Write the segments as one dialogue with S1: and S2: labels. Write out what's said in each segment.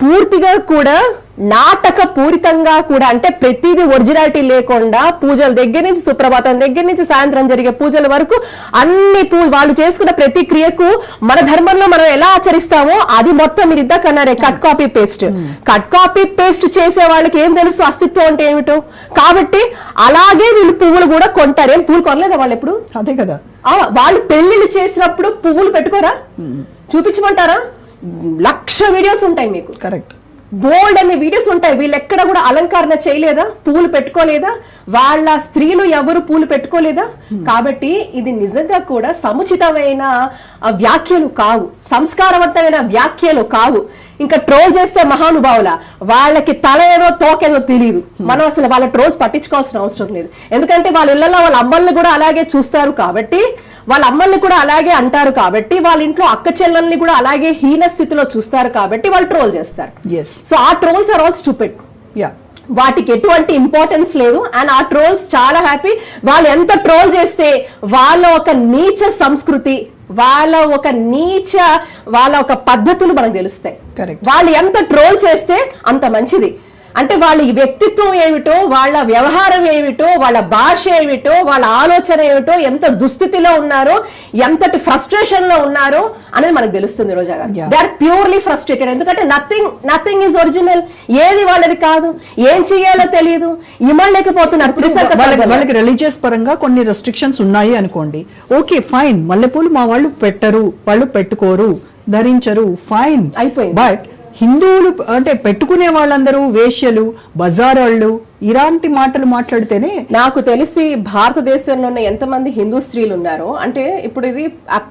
S1: పూర్తిగా కూడా నాటక పూరితంగా కూడా అంటే ప్రతిదీ ఒరిజినాలిటీ లేకుండా పూజల దగ్గర నుంచి సుప్రభాతం దగ్గర నుంచి సాయంత్రం జరిగే పూజల వరకు అన్ని పూ వాళ్ళు చేసుకున్న ప్రతి క్రియకు మన ధర్మంలో మనం ఎలా ఆచరిస్తామో అది మొత్తం మీరు ఇద్దాక అన్నారే cut copy paste cut copy paste చేసే వాళ్ళకి ఏం తెలుసు? అస్తిత్వం అంటే ఏమిటో? కాబట్టి అలాగే వీళ్ళు పువ్వులు కూడా కొంటారు. ఏం పువ్వులు కొనలేదా వాళ్ళు ఎప్పుడు?
S2: అదే కదా.
S1: వాళ్ళు పెళ్ళిళ్ళు చేసినప్పుడు పువ్వులు పెట్టుకోరా? చూపించమంటారా? లక్ష వీడియోస్ ఉంటాయి మీకు.
S2: కరెక్ట్
S1: బోల్డ్ అనే వీడియోస్ ఉంటాయి. వీళ్ళు ఎక్కడ కూడా అలంకరణ చేయలేదా? పూలు పెట్టుకోలేదా? వాళ్ళ స్త్రీలు ఎవరు పూలు పెట్టుకోలేదా? కాబట్టి ఇది నిజంగా కూడా సముచితమైన వ్యాఖ్యలు కావు. సంస్కారవంతమైన వ్యాఖ్యలు కావు. ఇంకా ట్రోల్ చేస్తే మహానుభావుల. వాళ్ళకి తల ఏదో తోకేదో తెలియదు మనం అసలు వాళ్ళ ట్రోల్స్ పట్టించుకోవాల్సిన అవసరం లేదు. ఎందుకంటే వాళ్ళ ఇళ్ళలో వాళ్ళ అమ్మల్ని కూడా అలాగే చూస్తారు కాబట్టి వాళ్ళ అమ్మల్ని కూడా అలాగే అంటారు కాబట్టి వాళ్ళ ఇంట్లో అక్క చెల్లెల్ని కూడా అలాగే హీన స్థితిలో చూస్తారు కాబట్టి వాళ్ళు ట్రోల్ చేస్తారు. సో ఆ trolls are all stupid.
S2: Yeah
S1: వాటికి ఎటువంటి ఇంపార్టెన్స్ లేదు. అండ్ ఆ ట్రోల్స్ చాలా హ్యాపీ వాళ్ళు ఎంత ట్రోల్ చేస్తే వాళ్ళ ఒక నీచ సంస్కృతి వాళ్ళ ఒక నీచ వాళ్ళ ఒక పద్ధతులు మనకు తెలుస్తాయి. వాళ్ళు ఎంత ట్రోల్ చేస్తే అంత మంచిది. అంటే వాళ్ళ వ్యక్తిత్వం ఏమిటో వాళ్ళ వ్యవహారం ఏమిటో వాళ్ళ భాష ఏమిటో వాళ్ళ ఆలోచన ఏమిటో ఎంత దుస్థితిలో ఉన్నారో ఎంతటి ఫ్రస్ట్రేషన్లో ఉన్నారో అనేది మనకు తెలుస్తుంది రోజా గారు. దే ఆర్ ప్యూర్లీ ఫ్రస్ట్రేటెడ్ ఎందుకంటే నథింగ్ నథింగ్ ఈజ్ ఒరిజినల్ ఏది వాళ్ళది కాదు. ఏం చెయ్యాలో తెలియదు ఇమ్మలేకపోతున్నారు.
S2: వాళ్ళకి రిలీజియస్ పరంగా కొన్ని రెస్ట్రిక్షన్స్ ఉన్నాయి అనుకోండి. ఓకే ఫైన్ మల్లెపూలు మా వాళ్ళు పెట్టరు. వాళ్ళు పెట్టుకోరు. ధరించరు. ఫైన్
S1: అయిపోయింది.
S2: బట్ హిందువులు అంటే పెట్టుకునే వాళ్ళందరూ వేశ్యలు బజారాళ్ళు ఇలాంటి మాటలు మాట్లాడితేనే
S1: నాకు తెలిసి భారతదేశంలో ఉన్న ఎంతమంది హిందూ స్త్రీలు ఉన్నారో అంటే ఇప్పుడు ఇది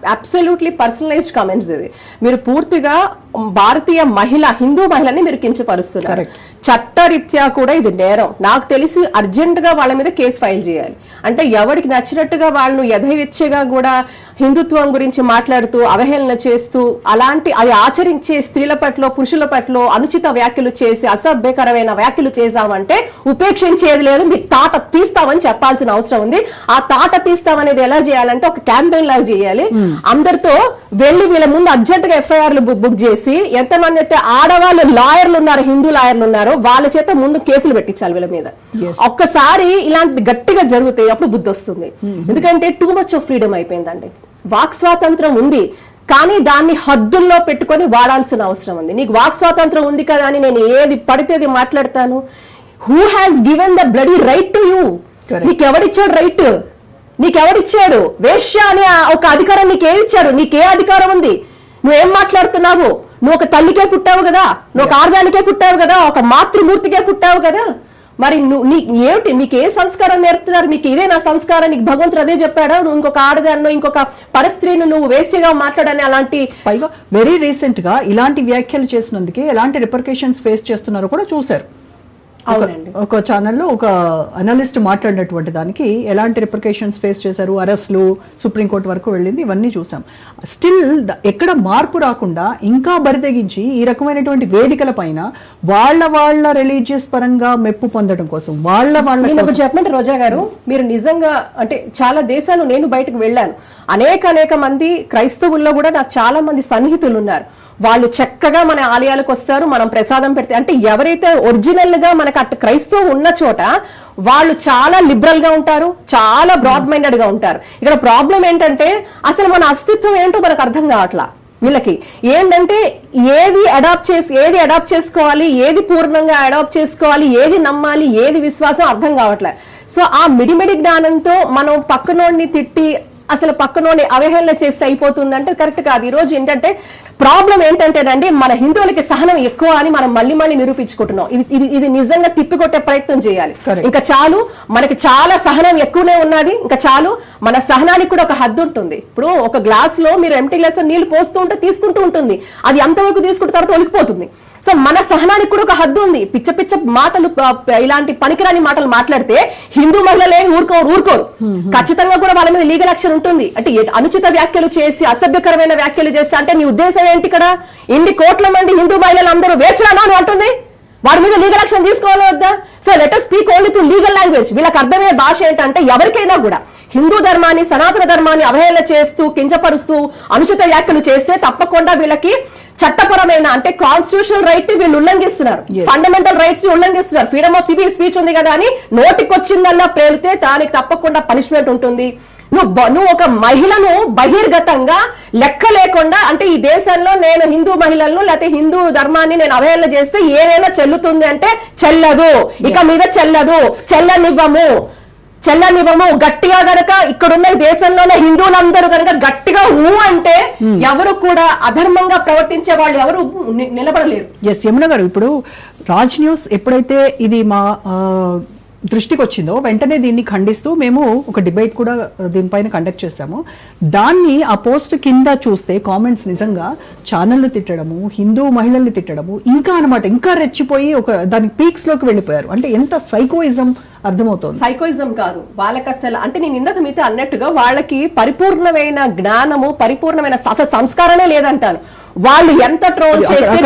S1: అబ్సల్యూట్లీ పర్సనలైజ్డ్ కామెంట్స్ ఇది. మీరు పూర్తిగా భారతీయ మహిళ హిందూ మహిళని మీరు కించపరుస్తున్నారు. చట్టరీత్యా కూడా ఇది నేరం. నాకు తెలిసి అర్జెంట్గా వాళ్ళ మీద కేసు ఫైల్ చేయాలి. అంటే ఎవరికి నచ్చినట్టుగా వాళ్ళు యథేచ్ఛగా కూడా హిందుత్వం గురించి మాట్లాడుతూ అవహేళన చేస్తూ అలాంటి అది ఆచరించే స్త్రీల పట్ల పురుషుల పట్ల అనుచిత వ్యాఖ్యలు చేసి అసభ్యకరమైన వ్యాఖ్యలు చేశామంటే ఉపేక్షించేది లేదు. మీ తాట తీస్తామని చెప్పాల్సిన అవసరం ఉంది. ఆ తాట తీస్తామనేది ఎలా చేయాలంటే ఒక క్యాంపెయిన్ లాగా చేయాలి. అందరితో వెళ్ళి వీళ్ళ ముందు అర్జెంట్గా ఎఫ్ఐఆర్లు బుక్ చేసి ఎంతమంది అయితే ఆడవాళ్ళు లాయర్లు ఉన్నారు హిందూ లాయర్లు ఉన్నారో వాళ్ళ చేత ముందు కేసులు పెట్టించాలి వీళ్ళ మీద. ఒక్కసారి ఇలాంటి గట్టిగా జరుగుతాయి అప్పుడు బుద్ధి వస్తుంది. ఎందుకంటే టూ మచ్ ఆఫ్ ఫ్రీడమ్ అయిపోయిందండి. వాక్ స్వాతంత్రం ఉంది కానీ దాన్ని హద్దుల్లో పెట్టుకొని వాడాల్సిన అవసరం ఉంది. నీకు వాక్ స్వాతంత్రం ఉంది కదా అని నేను ఏది పడితే అది మాట్లాడతాను. Who has given the bloody right to you. నీకు ఎవడిచ్చాడు రైట్ నీకెవడిచ్చాడు? వేశ్య అనే ఒక అధికారం నీకేమిచ్చాడు? నీకే అధికారం ఉంది. నువ్వేం మాట్లాడుతున్నావు? నువ్వు ఒక తల్లికే పుట్టావు కదా నువ్వు ఒక ఆర్గానికే పుట్టావు కదా ఒక మాతృమూర్తికే పుట్టావు కదా. మరి నువ్వు నీ ఏమిటి మీకు ఏ సంస్కారం నేర్పుతున్నారు? మీకు ఇదే నా సంస్కారం నీకు భగవంతుడు అదే చెప్పాడా? నువ్వు ఇంకొక ఆడదాన్నో ఇంకొక పరస్త్రీని నువ్వు వేశ్యగా మాట్లాడని అలాంటి
S2: పైగా వెరీ రీసెంట్గా ఇలాంటి వ్యాఖ్యలు చేసినందుకే ఎలాంటి రిపర్కేషన్స్ ఫేస్ చేస్తున్నారో కూడా చూశారు. ఒక- ఛానల్లో ఒక అనలిస్ట్ మాట్లాడినటువంటి దానికి ఎలాంటి రిప్రికేషన్స్ ఫేస్ చేశారు అరెస్ట్లు సుప్రీంకోర్టు వరకు వెళ్ళింది ఇవన్నీ చూసాం. స్టిల్ ఎక్కడ మార్పు రాకుండా ఇంకా బరితెగించి ఈ రకమైనటువంటి వేదికల పైన వాళ్ళ వాళ్ళ రిలీజియస్ పరంగా మెప్పు పొందడం కోసం వాళ్ళ వాళ్ళ
S1: చెప్పమంటే రోజా గారు మీరు నిజంగా అంటే చాలా దేశాలు నేను బయటకు వెళ్ళాను. అనేక అనేక మంది క్రైస్తవుల్లో కూడా నాకు చాలా మంది సన్నిహితులు ఉన్నారు. వాళ్ళు చక్కగా మన ఆలయాలకు వస్తారు మనం ప్రసాదం పెడితే అంటే ఎవరైతే ఒరిజినల్గా మనకు అటు క్రైస్తవం ఉన్న చోట వాళ్ళు చాలా లిబరల్గా ఉంటారు చాలా బ్రాడ్ మైండెడ్గా ఉంటారు. ఇక్కడ ప్రాబ్లం ఏంటంటే అసలు మన అస్తిత్వం ఏంటో మనకు అర్థం కావట్లా వీళ్ళకి. ఏంటంటే ఏది అడాప్ట్ చేసి ఏది అడాప్ట్ చేసుకోవాలి ఏది పూర్ణంగా అడాప్ట్ చేసుకోవాలి ఏది నమ్మాలి ఏది విశ్వాసం అర్థం కావట్లే. సో ఆ మిడిమిడి జ్ఞానంతో మనం పక్కనోడిని తిట్టి అసలు పక్కనోడిని అవహేళన చేస్తే అయిపోతుందంటే కరెక్ట్ కాదు. ఈ రోజు ఏంటంటే ప్రాబ్లం ఏంటంటేనండి మన హిందువులకి సహనం ఎక్కువ అని మనం మళ్ళీ మళ్ళీ నిరూపించుకుంటున్నాం. ఇది ఇది ఇది నిజంగా తిప్పికొట్టే ప్రయత్నం చేయాలి. ఇంకా చాలు మనకి చాలా సహనం ఎక్కువనే ఉన్నది. ఇంకా చాలు మన సహనానికి కూడా ఒక హద్దు ఉంటుంది. ఇప్పుడు ఒక గ్లాస్లో మీరు ఎంటీ గ్లాస్లో నీళ్ళు పోస్తూ ఉంటే తీసుకుంటూ ఉంటుంది. అది ఎంతవరకు తీసుకుంటే తర్వాత ఒలికిపోతుంది. సో మన సహనానికి కూడా ఒక హద్దు ఉంది. పిచ్చ పిచ్చ మాటలు ఇలాంటి పనికిరాని మాటలు మాట్లాడితే హిందూ మహిళలు ఏమి ఊరుకోరు. ఊరుకోరు ఖచ్చితంగా కూడా వాళ్ళ మీద లీగల్ యాక్షన్ ఉంటుంది. అంటే అనుచిత వ్యాఖ్యలు చేసి అసభ్యకరమైన వ్యాఖ్యలు చేస్తే అంటే నీ ఉద్దేశం ఏంటి ఇక్కడ? ఇన్ని కోట్ల మంది హిందూ మహిళలు అందరూ వేసులానా అని అంటుంది. వాడి మీద లీగల్ యాక్షన్ తీసుకోవాలా వద్దా? So let speak only through legal language వీళ్ళకి అర్థమయ్యే భాష ఏంటంటే ఎవరికైనా కూడా హిందూ ధర్మాన్ని సనాతన ధర్మాన్ని అవహేళన చేస్తూ కించపరుస్తూ అనుచిత వ్యాఖ్యలు చేస్తే తప్పకుండా వీళ్ళకి చట్టపరమైన అంటే కాన్స్టిట్యూషనల్ రైట్ని వీళ్ళు ఉల్లంఘిస్తున్నారు. ఫండమెంటల్ రైట్స్ని ఉల్లంఘిస్తున్నారు. ఫ్రీడమ్ ఆఫ్ స్పీచ్ ఉంది కదా అని నోటికొచ్చిందల్లా ప్రేలితే దానికి తప్పకుండా పనిష్మెంట్ ఉంటుంది. నువ్వు నువ్వు ఒక మహిళను బహిర్గతంగా లెక్క లేకుండా అంటే ఈ దేశంలో నేను హిందూ మహిళలను లేకపోతే హిందూ ధర్మాన్ని నేను అవహేళన చేస్తే ఏదైనా చెల్లుతుంది అంటే చెల్లదు. ఇక మీద చెల్లదు. చెల్లనివ్వము. చెల్లనివ్వము. గట్టిగా గనక ఇక్కడున్న ఈ దేశంలోనే హిందువులందరూ గనక గట్టిగా ఊ అంటే ఎవరు కూడా అధర్మంగా ప్రవర్తించే వాళ్ళు ఎవరు నిలబడలేరు.
S2: ఎస్ యమున గారు ఇప్పుడు రాజ్ న్యూస్ ఎప్పుడైతే ఇది మా దృష్టికి వచ్చిందో వెంటనే దీన్ని ఖండిస్తూ మేము ఒక డిబేట్ కూడా దీనిపైన కండక్ట్ చేశాము. దాన్ని ఆ పోస్ట్ కింద చూస్తే కామెంట్స్ నిజంగా ఛానళ్ళు తిట్టడము హిందూ మహిళల్ని తిట్టడము ఇంకా అన్నమాట ఇంకా రెచ్చిపోయి ఒక దాని పీక్స్లోకి వెళ్ళిపోయారు. అంటే ఎంత సైకోయిజం అర్థమవుతోంది
S1: సైకోయిజం కాదు వాళ్ళకి అసలు అంటే నేను ఇందాక మీతో అన్నట్టుగా వాళ్ళకి పరిపూర్ణమైన జ్ఞానము పరిపూర్ణమైన అసలు సంస్కారమే లేదంటాను వాళ్ళు ఎంత ట్రోల్ చేస్తే.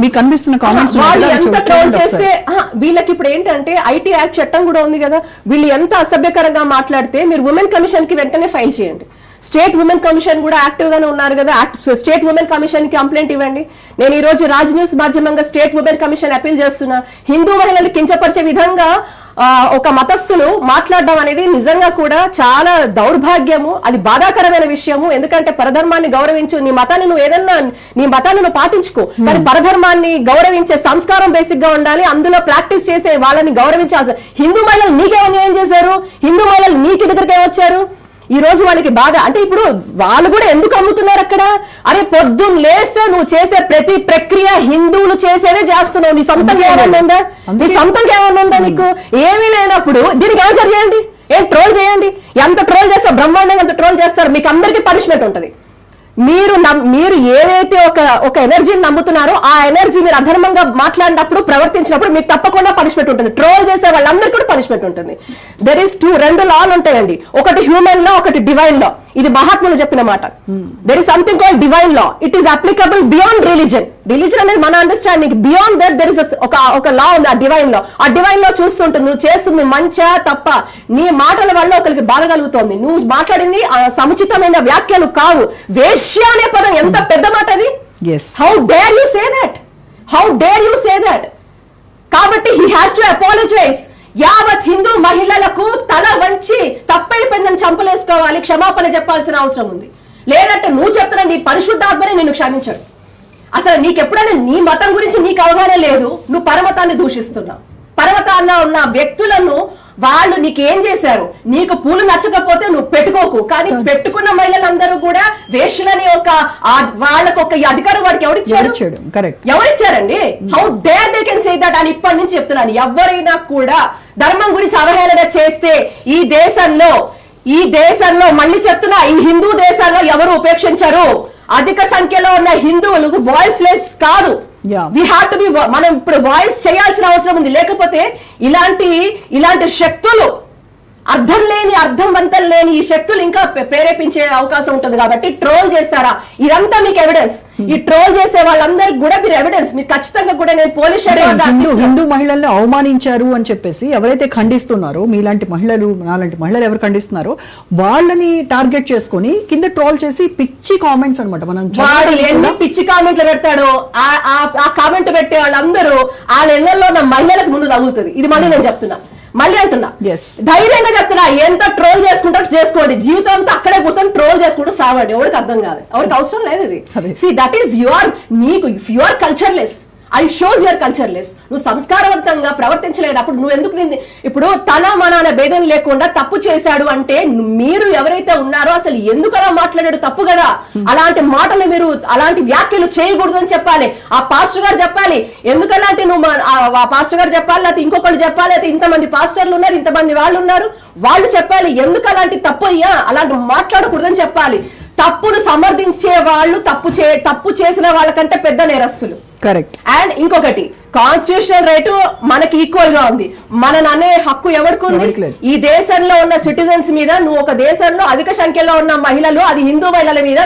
S2: మీకు కనిపిస్తున్న
S1: ఆహా, వాళ్ళు ఎంత ట్రోల్. చేస్తే వీళ్ళకి ఇప్పుడు ఏంటంటే ఐటీ యాక్ట్ చట్టం కూడా ఉంది కదా వీళ్ళు ఎంత అసభ్యకరంగా మాట్లాడితే మీరు ఉమెన్ కమిషన్కి వెంటనే ఫైల్ చేయండి స్టేట్ ఉమెన్ కమిషన్ కూడా యాక్టివ్ గానే ఉన్నారు కదా. స్టేట్ ఉమెన్ కమిషన్కి కంప్లైంట్ ఇవ్వండి. నేను ఈ రోజు రాజ్ న్యూస్ మాధ్యమంగా స్టేట్ ఉమెన్ కమిషన్ అపీల్ చేస్తున్నా. హిందూ మహిళలు కించపరిచే విధంగా ఒక మతస్థులు మాట్లాడడం అనేది నిజంగా కూడా చాలా దౌర్భాగ్యము. అది బాధాకరమైన విషయము. ఎందుకంటే పరధర్మాన్ని గౌరవించు నీ మతాన్ని నువ్వు ఏదన్నా నీ మతాన్ని నువ్వు పాటించుకో. కానీ పరధర్మాన్ని గౌరవించే సంస్కారం బేసిక్గా ఉండాలి. అందులో ప్రాక్టీస్ చేసే వాళ్ళని గౌరవించాల్సి హిందూ మహిళలు నీకే అన్యాయం చేశారు. హిందూ మహిళలు నీకు దగ్గరికి ఏమొచ్చారు ఈ రోజు వాళ్ళకి బాధ. అంటే ఇప్పుడు వాళ్ళు కూడా ఎందుకు అమ్ముతున్నారు అక్కడ? అరే పొద్దున్న లేస్తే నువ్వు చేసే ప్రతి ప్రక్రియ హిందువులు చేసేదే చేస్తున్నావు. నీ సొంతంగా ఏమన్నా ఉందా? నీ సొంతంగా ఏమన్నా ఉందా నీకు? ఏమీ లేనప్పుడు దీనికి ఆన్సర్ చేయండి? ఏం ట్రోల్ చేయండి? ఎంత ట్రోల్ చేస్తారు బ్రహ్మాండంగా ఎంత ట్రోల్ చేస్తారు? మీకు అందరికీ పనిష్మెంట్ ఉంటది. మీరు మీరు ఏదైతే ఒక ఒక ఎనర్జీని నమ్ముతున్నారో ఆ ఎనర్జీ మీరు అధర్మంగా మాట్లాడినప్పుడు ప్రవర్తించినప్పుడు మీకు తప్పకుండా పనిష్మెంట్ ఉంటుంది. ట్రోల్ చేసే వాళ్ళందరికీ కూడా పనిష్మెంట్ ఉంటుంది. దెర్ ఇస్ టూ రెండు లాలు ఉంటాయండి. ఒకటి హ్యూమన్ లా ఒకటి డివైన్ లా ఇది మహాత్ములు చెప్పిన మాట. There is something call divine law it is applicable beyond religion religion అనేది మన understanding beyond that there is ఒక ఒక లా ఉంది ఆ డివైన్లో ఆ డివైన్లో చూస్తుంటుంది నువ్వు చేస్తుంది మంచా తప్ప? నీ మాటల వల్ల ఒకరికి బాధ కలుగుతోంది. నువ్వు మాట్లాడింది ఆ సముచితమైన వ్యాఖ్యలు కావు. వేశ్య అనే పదం ఎంత పెద్ద మాట అది? How dare you say that how dare you say that కాబట్టి he has to apologize Hindu మహిళలకు తల వంచి తప్పైపోయిందని చంపలేసుకోవాలి క్షమాపణ చెప్పాల్సిన అవసరం ఉంది. లేదంటే నువ్వు చెప్తున్న నీ పరిశుద్ధాత్మనే నిన్ను క్షమించడు. అసలు నీకెప్పుడైనా నీ మతం గురించి నీకు అవగాహన లేదు? నువ్వు పరమతాన్ని దూషిస్తున్నావు. పరమతాన్న ఉన్న వ్యక్తులను వాళ్ళు నీకు ఏం చేశారు? నీకు పూలు నచ్చకపోతే నువ్వు పెట్టుకోకు. కానీ పెట్టుకున్న మహిళలందరూ కూడా వేష్యులని ఒక వాళ్ళకు ఒక అధికారం వాడికి?
S2: Correct.
S1: ఎవరిచ్చారండి? How dare they can say that అని ఇప్పటి నుంచి చెప్తున్నాను. ఎవరైనా కూడా ధర్మం గురించి అవహేళన చేస్తే ఈ దేశంలో ఈ దేశంలో మళ్ళీ చెప్తున్నా ఈ హిందూ దేశాల్లో ఎవరు ఉపేక్షించరు? అధిక సంఖ్యలో ఉన్న హిందువులు వాయిస్ లెస్ కాదు. వి హ్యావ్ టు బి మనం ఇప్పుడు వాయిస్ చేయాల్సిన అవసరం ఉంది. లేకపోతే ఇలాంటి ఇలాంటి శక్తులు అర్థం లేని అర్థవంతం లేని ఈ శక్తులు ఇంకా ప్రే- ప్రేరేపించే అవకాశం ఉంటుంది కాబట్టి ట్రోల్ చేస్తారా? ఇదంతా మీకు ఎవిడెన్స్ ఈ ట్రోల్ చేసే వాళ్ళందరికి కూడా మీరు ఎవిడెన్స్ మీరు ఖచ్చితంగా కూడా నేను పోలీస్
S2: హిందూ మహిళల్ని అవమానించారు అని చెప్పేసి ఎవరైతే ఖండిస్తున్నారో మీలాంటి మహిళలు నాలాంటి మహిళలు ఎవరు ఖండిస్తున్నారో వాళ్ళని టార్గెట్ చేసుకొని కింద ట్రోల్ చేసి పిచ్చి కామెంట్స్ అన్నమాట. మనం
S1: వాడు ఎన్ని పిచ్చి కామెంట్లు పెడతాడో ఆ- ఆ- ఆ కామెంట్ పెట్టే వాళ్ళందరూ ఆ నెలల్లో ఉన్న మహిళలకు ముందు తగులుతుంది. ఇది మళ్ళీ నేను చెప్తున్నా. మళ్ళీ అంటున్నా. ధైర్యంగా చెప్తున్నా ఎంత ట్రోల్ చేసుకుంటారో చేసుకోండి. జీవితం అంతా అక్కడే కూర్చొని ట్రోల్ చేసుకుంటూ సావండి ఎవరికి అర్థం కాదు. ఎవరికి అవసరం లేదు ఇది. సి దట్ ఈస్ యువర్ నీకు your cultureless I shows your cultureless నువ్వు సంస్కారవంతంగా ప్రవర్తించలేనప్పుడు నువ్వు ఎందుకు నింది ఇప్పుడు తన మన అనే భేదం లేకుండా తప్పు చేశాడు అంటే మీరు ఎవరైతే ఉన్నారో అసలు ఎందుకు అలా మాట్లాడాడు? తప్పు కదా. అలాంటి మాటలు మీరు అలాంటి వ్యాఖ్యలు చేయకూడదు అని చెప్పాలి. ఆ పాస్టర్ గారు చెప్పాలి. ఎందుకు అలాంటి నువ్వు మా- ఆ ఆ పాస్టర్ గారు చెప్పాలి లేకపోతే ఇంకొకరు చెప్పాలి లేకపోతే ఇంతమంది పాస్టర్లు ఉన్నారు ఇంతమంది వాళ్ళు ఉన్నారు. వాళ్ళు చెప్పాలి ఎందుకు అలాంటి తప్పు అయ్యా? అలాంటి మాట్లాడకూడదని చెప్పాలి. తప్పును సమర్థించే వాళ్ళు తప్పు చే తప్పు చేసిన వాళ్ళకంటే పెద్ద నేరస్తులు.
S2: కరెక్ట్
S1: అండ్ ఇంకొకటి కాన్స్టిట్యూషనల్ రైట్ మనకి ఈక్వల్గా ఉంది. మన అనే హక్కు ఎవరికి ఉంది. ఈ దేశంలో ఉన్న సిటిజన్స్ మీద నువ్వు ఒక దేశంలో అధిక సంఖ్యలో ఉన్న మహిళలు అది హిందూ మహిళల మీద